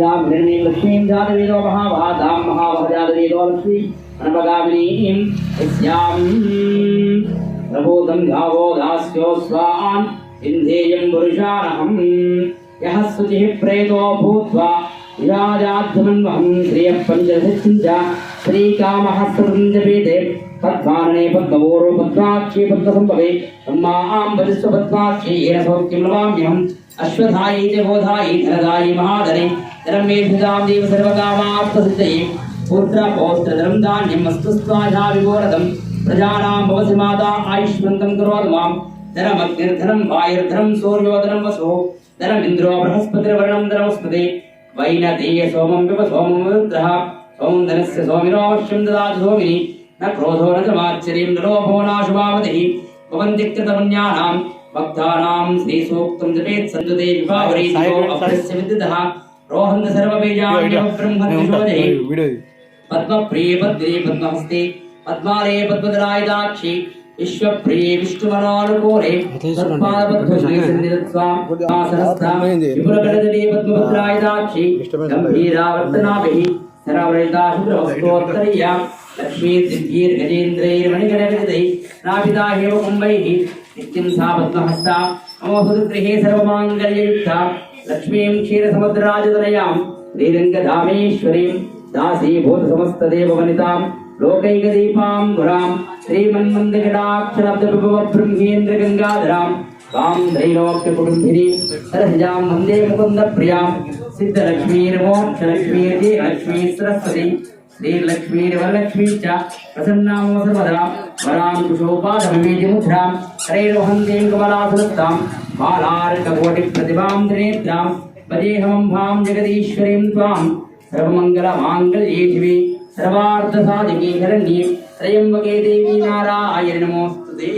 इंद्राम निर्णीम लक्ष्मीम जातवेदो महाभादाम महाभजातवेदो लक्ष्मी अनपगामिनीम यस्याम प्रबोधम गावो दास्यो स्वान इन्द्रियं पुरुषानहम् यः स्तुतिः प्रेतो भूत्वा विराजाध्वन्वहं श्रियः पञ्चदशञ्च श्रीकामः सृञ्जपीते पद्मानने पद्मवोरो पद्माक्षे पद्मसम्भवे ब्रह्मां वजस्व पद्माक्षे येन सौख्यं नमाम्यहम् अश्वधायी च बोधायी धरदायी महाधने धनं मे भिदां देव सर्वकामार्थसिद्धये पुत्र पौत्र धनं धान्यम् अस्तु स्वाहा विघोरदम् प्रजानां भवसि माता आयुष्मन्तं करोतु मां धनमग्निर्धनं वायुर्धनं सूर्योधनं वसो धनमिन्द्रो बृहस्पतिर्वर्णं धनमस्पते वैनतेय सोमं विप सोमं रुद्रः सोमं धनस्य सोमिनोऽवश्यं ददातु सोमिनि न क्रोधो न च माच्चर्यं न लोभो नाशुभावतिः भवन्ति कृतपुण्यानां भक्तानां श्रीसूक्तं जपेत् सन्तते विभावरे दिवो अभ्रस्य विद्युतः रोहन सर्व बीजानि ब्रह्म विद्वदे पद्म प्रिय पद्मे पद्मस्ते पद्मारे पद्मदराय दाक्षी विश्व प्रिय विष्णु मनोनुकोरे पद्मपाद पद्म सन्निधत्वा पासरस्ता विपुल पद्मालये पद्मदलाय दाक्षि विश्वप्रिये विष्णुमनानुकूले पद्मालपद्मसहस्रामपुरगणदले पद्मभद्राय दाक्षि गम्भीरावर्तनाभिः सरवरयिताशुभ्रवस्तोत्तरीया लक्ष्मीर्दिव्यैर्गजेन्द्रैर्मणिगणकृतैः नाभिदा हेम कुम्भैः नित्यं सा पद्महस्ता मम सुगृहे सर्वमाङ्गल्ययुक्ता லக்ஷ்மீம் க்ஷீரசமுদ্ராஜதனயாம் ஸ்ரீரங்கதாமேஸ்வரீம் தாசீ பூதசமஸ்ததேவவனிதாம் லோகைகதீபாம் புராம் ஸ்ரீமன்மந்தகடாட்சரப்தபிபவப்ருங்கேந்திரகங்காதராம் காம் தைலோக்கிய குடும்பினீம் சரசிஜாம் வந்தே முகுந்த பிரியாம் சித்தலக்ஷ்மீர் மோட்சலக்ஷ்மீர் ஜெயலக்ஷ்மீ சரஸ்வதி सरस्वती श्रीलक्ष्मीर्वरलक्ष्मी च प्रसन्नां सर्वदा वरां कुशोपादममेजमुद्रां हरेर्वहन्तीं कमलासुरक्तां बालार्ककोटिप्रतिभां त्रिनेत्रां भजेऽहमम्भां जगदीश्वरीं त्वां सर्वमङ्गलमाङ्गल्ये शिवे सर्वार्थसाधिके शरण्ये त्र्यम्बके देवी नारायण नमोऽस्तु ते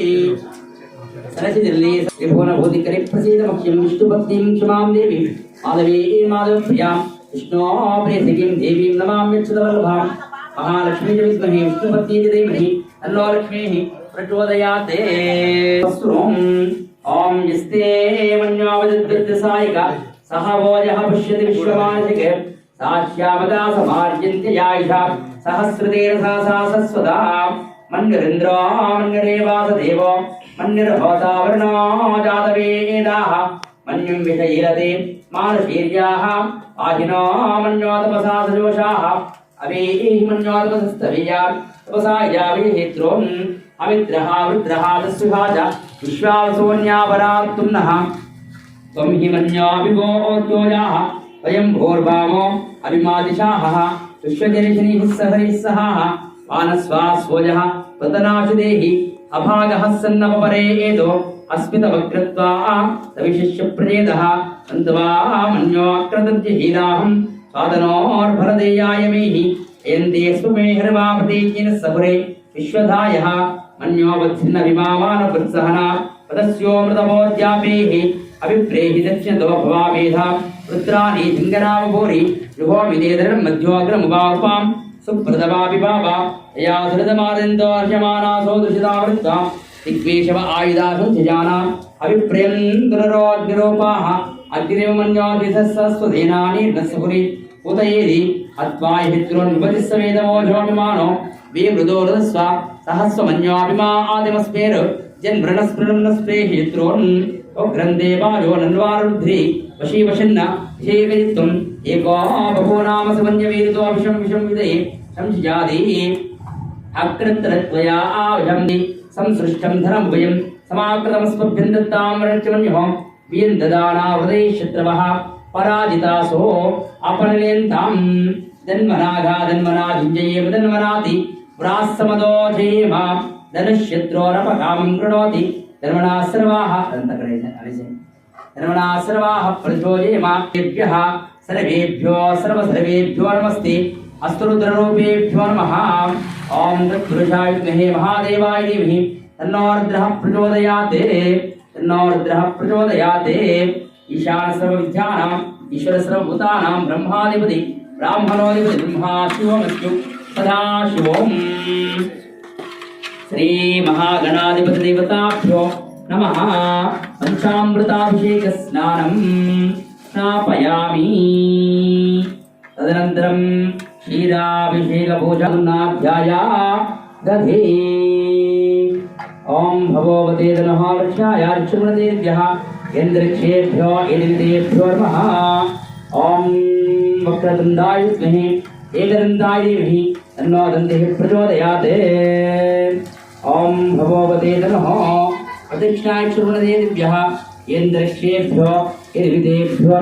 सरसिदिल्ले विभुवनभूतिकरे प्रसीदमह्यं विष्णुभक्तिं क्षमां देवी माधवी माधवप्रियां विष्णोप्रियसिकीं देवीं नमाम्यच्युतवल्लभां महालक्ष्मी च विद्महे विष्णुपत्नी मन्यावदद्विर्दसायिका सह वोजः पश्यति विश्वमानसिक साश्यामदा समार्यन्त्ययायुषा सहस्रतेन सा सा सस्वदा मन्यर्भवतावर्णो जातवेदाः मन्युं विषयीरते मानशीर्याः आहिनो सजोषाः तपसा वृद्रः विश्वावसोऽन्यापरात्तुम्नः त्वं हि वयं भोर्भावो अभिमादिशाहः विश्वजनिषनिः सहरिः सहाः। प्रतनाशुदेहि। अभागः అస్మిత వక్రత్వా సవిశిష్య ప్రజేద సంత్వా మన్యోక్రతజ్యహీనాహం సాధనోర్భరదేయాయమేహి ఎందే స్వమే హర్వా ప్రతీకిన సహురే విశ్వధాయ మన్యోవచ్ఛిన్న విమామాన పుత్సహన పదస్యోమృతమోద్యాపేహి అభిప్రేహి దక్షిణదోభవా మేధ రుద్రాణి లింగనామభూరి యుహో వినేదరం మధ్యోగ్రముపాం సుప్రదవాపి బాబా యయా సురదమాదిందో హర్యమానా సోదృశితా దిగ్వేషవ ఆయుధాశం త్యజానాం అభిప్రయంతునరోగ్నిరూపాః అగ్నిమన్యోదిశస్వదేనాని నస్సురి ఉతయేది అత్వాహిత్రోన్మతిస్సవేదమోజోభిమానో వీమృదోరస్వ సహస్వమన్యోభిమా ఆదిమస్మేరు జన్మృణస్మృణస్ప్రేహిత్రోన్ ఉగ్రందే బాజో నన్వారుద్ధ్రి వశీవశన్న శేకరిత్వం ఏకో బహు నామ సుమన్యవీరుతో విషం విషం విదే సంశయాది అక్రంతరత్వయా ఆవశంది సంసృష్టం ధనముభయం సమాకృతమస్మభ్యందత్తామరచమన్యుహం వీన్ దదానా హృదయ శత్రవః పరాజితాసో అపనలేంతాం జన్మనాఘా జన్మనా జింజయేవ జన్మనాతి వ్రాస్సమదోధేమ ధనుష్యత్రోరపకామం కృణోతి ధర్మణా సర్వాః ధర్మణా సర్వాః ప్రచోదయేమ సర్వేభ్యో సర్వ నమస్తే. అస్తరుద్రూపేభ్యో నమ ఓం తత్పురుషాయ విద్మహే మహాదేవాయ ధీమహి తన్నోరుద్రః ప్రచోదయాతే తన్నోరుద్రః ప్రచోదయాతే ఈశాన సర్వ విద్యానాం ఈశ్వర సర్వ భూతానాం బ్రహ్మాధిపతి బ్రాహ్మణోధిపతి బ్రహ్మా శివమస్తు సదాశివం శ్రీ మహాగణాధిపతి దేవతాభ్యో నమ పంచామృతాభిషేక స్నానం స్నాపయామి తదనంతరం క్షీరాభిషేకభూషాధ్యాయ దధే ఓం భగవతే నమః వృక్షాయ ఋషుమదేభ్యः ఇంద్రక్షేభ్యో ఇదిదేభ్యో నమః. ఓం వక్రతుండాయ విద్మహే ఏకదండాయ ధీమహి తన్నో దంతిః ప్రచోదయాత్. ఓం భగవతే నమః ప్రతిష్ఠాయ ఋషుమదేభ్యः ఇంద్రక్షేభ్యో ఇదిదేభ్యో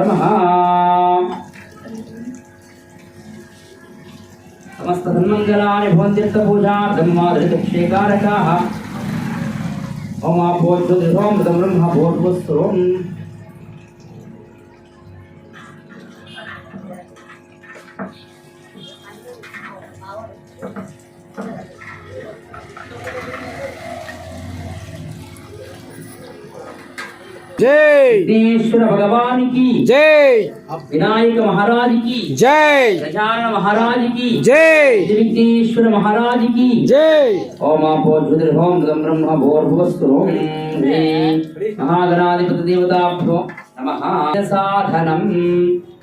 समस्तधन्मङ्गलानि भवन्त्यर्थपूजार्थं मातृक्षेकारकाः ओम आप बहुत ब्रह्म జై విఘ్నేశ్వర భగవానికి జై వినాయక మహారాజుకి జై గజానన మహారాజుకి జై విఘ్నేశ్వర మహారాజుకి. జై ఓమాపోజ్యోతిషోమృతం బ్రహ్మ భూర్భుస్సురం మహాగణాధిపతి దేవతాభ్యో నమః. సాధనం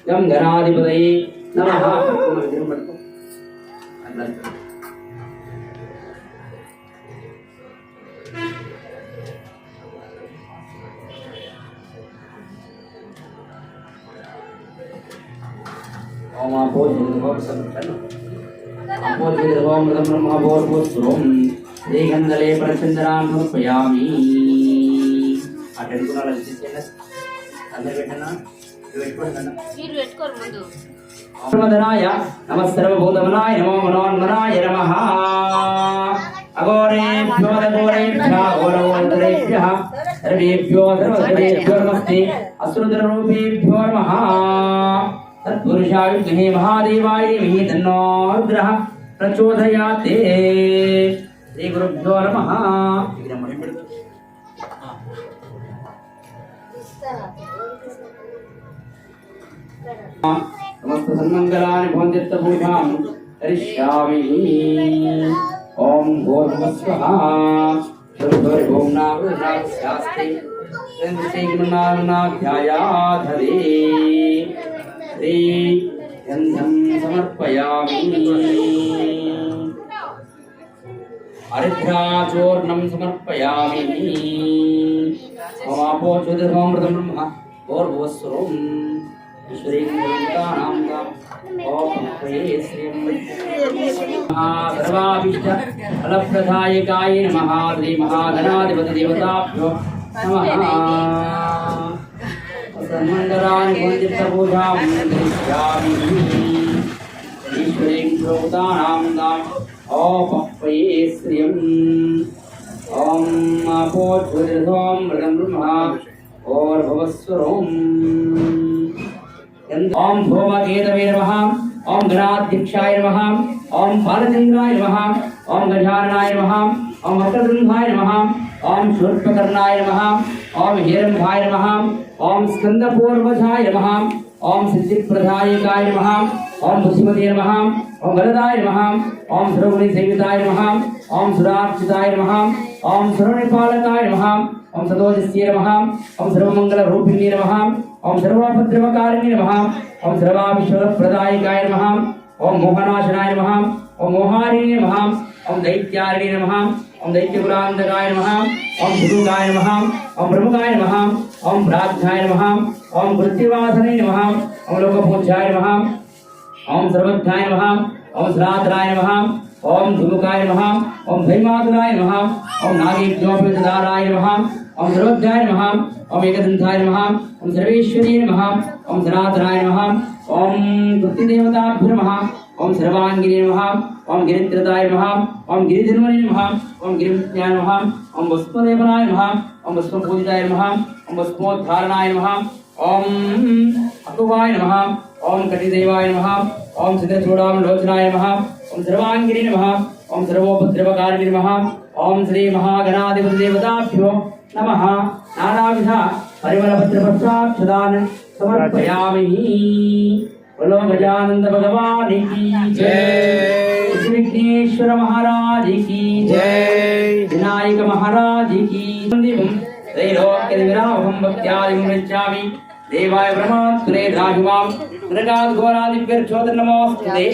గం గణాధిపతయే నమః. శ్రీగంధలే ప్రచంద్రాన్ సమర్పయామి. ఆ టెంకునాలు అందరు పెట్టనా? మీరు పెట్టుకోరు ముందు. నమధనాయ నమ. సర్వభూతమనాయ నమో మనోన్మనాయ సర్వేభ్యో సర్వసర్వేభ్యో నమస్తే. నమ. तत्पुरुषा विद्महे महादेवाय धीमहि तन्नोग्रह प्रचोदयात् श्री गुरुभ्यो नमः समस्त सन्मङ्गलानि भवन्त्यर्थभूताम् करिष्यामि। ॐ भोर्भुवः स्वाहा ॐ श्रीगुरुनाथनाभ्यायाधरे ह्रीं गन्धं समर्पयामि। हरिद्राचूर्णं समर्पयामि। ममापो ब्रह्म फलप्रदायकाय नमः। श्रीमहागणाधिपतिदेवताभ्यो नमः। सर्वमण्डलाङ्गोञ्जितभूषां ईश्वरीं प्रोदानां दाम् ओपये श्रियम् ॐ अपोध्वरिधों मृगं ब्रह्मा ओर्भवस्वरोम् ॐ भोमकेतवे नमः ॐ गणाध्यक्षाय नमः ॐ बालचन्द्राय नमः ॐ गजाननाय नमः ॐ वक्रतुण्डाय नमः ओम शूर्पकर्णाय नमः ओम हिरण्भाय नमः ओम स्कंदपूर्वजाय नमः ओम सिद्धिप्रदायकाय नमः ओम बुद्धिमते नमः ओम वरदाय नमः ओम सर्वगुणी सेविताय नमः ओम सुरार्चिताय नमः ओम सर्वनिपालकाय नमः ओम सदोजस्य नमः ओम सर्वमंगल रूपिणी नमः ओम सर्वापद्रवकारिणी नमः ओम सर्वाभिश्वरप्रदायकाय नमः ओम मोहनाशनाय नमः ओम मोहारिणी नमः ओम दैत्यारिणी नमः ओम दैत्य दैत्यपुरांधकाय नमः। ओम गुरु गाय नमः। ओम प्रभु गाय नमः। ओम भ्रात गाय नमः। ओम वृत्तिवासने नमः। ओम लोकभोज्याय नमः। ओम सर्वज्ञाय नमः। ओम श्राद्राय नमः। ओम धुमुकाय नमः ओम भैमातुराय नमः ओम नागेभ्योपदाराय नमः ओम धरोध्याय नमः ओम एकदंताय नमः ओम सर्वेश्वरी नमः ओम धनात्राय नमः ओम गुप्तिदेवताभ्य नमः ओम सर्वांगिने नमः ओम गिरित्रदाय नमः ओम गिरिधर्मणे नमः ओम गिरिमुत्याय नमः ओम वस्तुदेवनाय नमः ओम वस्तुपूजिताय नमः ओम वस्तुोद्धारणाय नमः ओम अकुवाय नमः ओम कटिदेवाय नमः ఓం కటిదేవాయ నమః ఓం సిద్ధచూడాం లోచనాయ నమః ఓం సర్వాంగిని నమః ఓం సర్వోపద్రవకారిణి నమః ఓం శ్రీ మహాగణాధిపతి దేవతాభ్యో నమః నానావిధ పరిమళభద్రపక్షాక్షదాన్ సమర్పయామి బలో గజానంద భగవానికి జై. శ్రీ విఘ్నేశ్వర మహారాజుకి జై వినాయక మహారాజుకి త్రైలోక్య విరామం భక్త్యాదిం గచ్చామి देवाय ब्रह्मात्मने राहिमां ఘోరాదిభ్యర్చోదనమోస్తే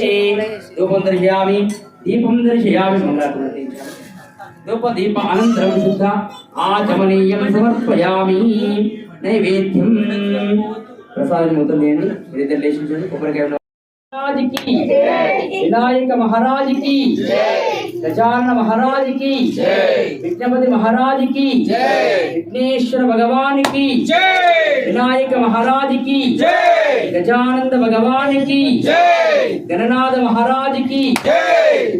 ధూపం దర్శయామి దీపం దర్శయామి మంగళాకృతి ధూప దీప అనంతరం శుద్ధ ఆచమనీయం సమర్పయామి నైవేద్యం ప్రసాదం అవుతుంది అండి ఏదైతే లేచించండి కొబ్బరికాయ వినాయక మహారాజుకి గజాన మహారాజుకి విజ్ఞపతి మహారాజుకి విఘ్నేశ్వర భగవానికి వినాయక మహారాజుకి గజానంద భగవానికి గణనాథ మహారాజుకి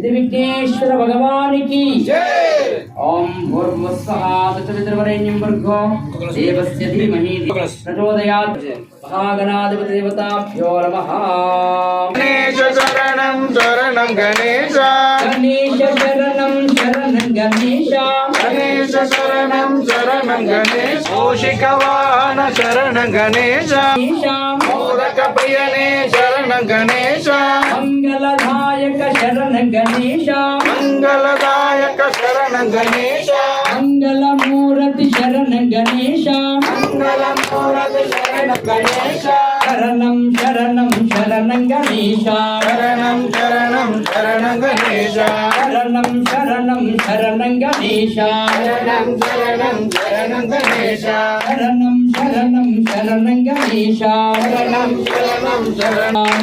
విఘ్నేశ్వర భగవానికి ఓం భూర్వస్వహాదశవిద్రవరేణ్యం భర్గో దేవస్య ధీమహి ప్రచోదయాత్ మహాగణాధిపతిదేవతాభ్యో నమః గణేశ శరణం శరణం గణేశ గణేశ శరణం శరణం గణేశ గణేశ శరణం శరణం గణేశ కౌశికవాహన శరణం గణేశ మోదక ప్రియనే శరణం గణేశ మంగళదాయక శరణం గణేశ శరణం గణేశ మంగళమూర్తి శరణం గణేశ మంగళమూరతి శరణం గణేశ శరణం శరణం శరణం గణేశ శరణం శరణం శరణం గణేశ శరణం శరణం శరణం గణేశ శరణం శరణం శరణం గణేశ శరణం శరణం శరణం గణేశ శరణం శరణం శరణం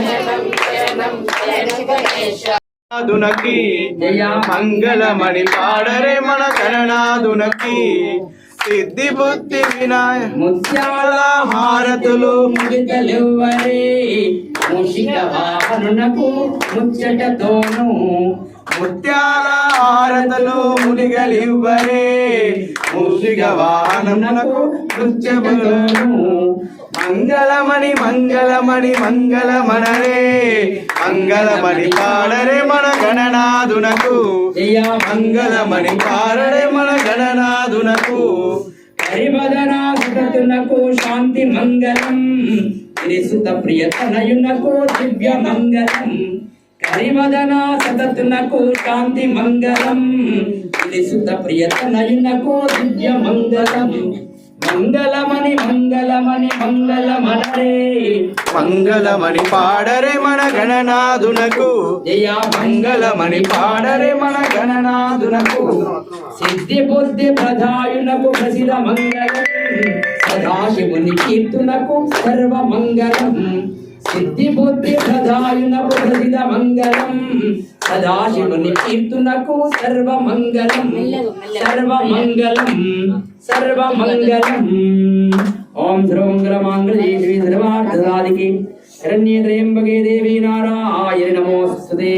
గణనాథునకి జయ మంగళమణి పాడరే మన గణనాథునకి సిద్ధి బుద్ధి వినాయ ముత్యాల హారతులు ముగితలివ్వరే మూషిక వాహనునకు ముచ్చటతోను ముత్యాల హారతులు మునిగలివ్వరే. మూసిగ వాహనమునకు నృత్యములోను. మంగళమణి మంగళమణి మంగళమణరే. మంగళమణి పాడరే మన గణనాథునకు. మంగళమణి పాడరే మన గణనాథునకు. హరివదన సుతతునకు శాంతి మంగళం. ప్రియతనయునకు దివ్య మంగళం కరివదన సతతునకు శాంతి మంగళం. త్రిసుత ప్రియతనయునకు దివ్య మంగళం. మంగళమణి మంగళమణి మంగళమనరే. మంగళమణి పాడరే మన గణనాథునకు. జయ మంగళమణి పాడరే మన గణనాథునకు. సిద్ధి బుద్ధి ప్రధాయునకు ప్రసిద్ధ మంగళం. సదాశివుని కీర్తునకు సర్వ సిద్ధి బుద్ధి ప్రధాయునకు ప్రసిద్ధ మంగళం సదాశివుని కీర్తునకు సర్వ మంగళం సర్వ మంగళం సర్వ మంగళం ఓం సర్వమంగళ మాంగళ్యే శ్రీ సర్వార్థసాధికే శరణ్యే త్రయంబకే దేవి నారాయణ నమోస్తుతే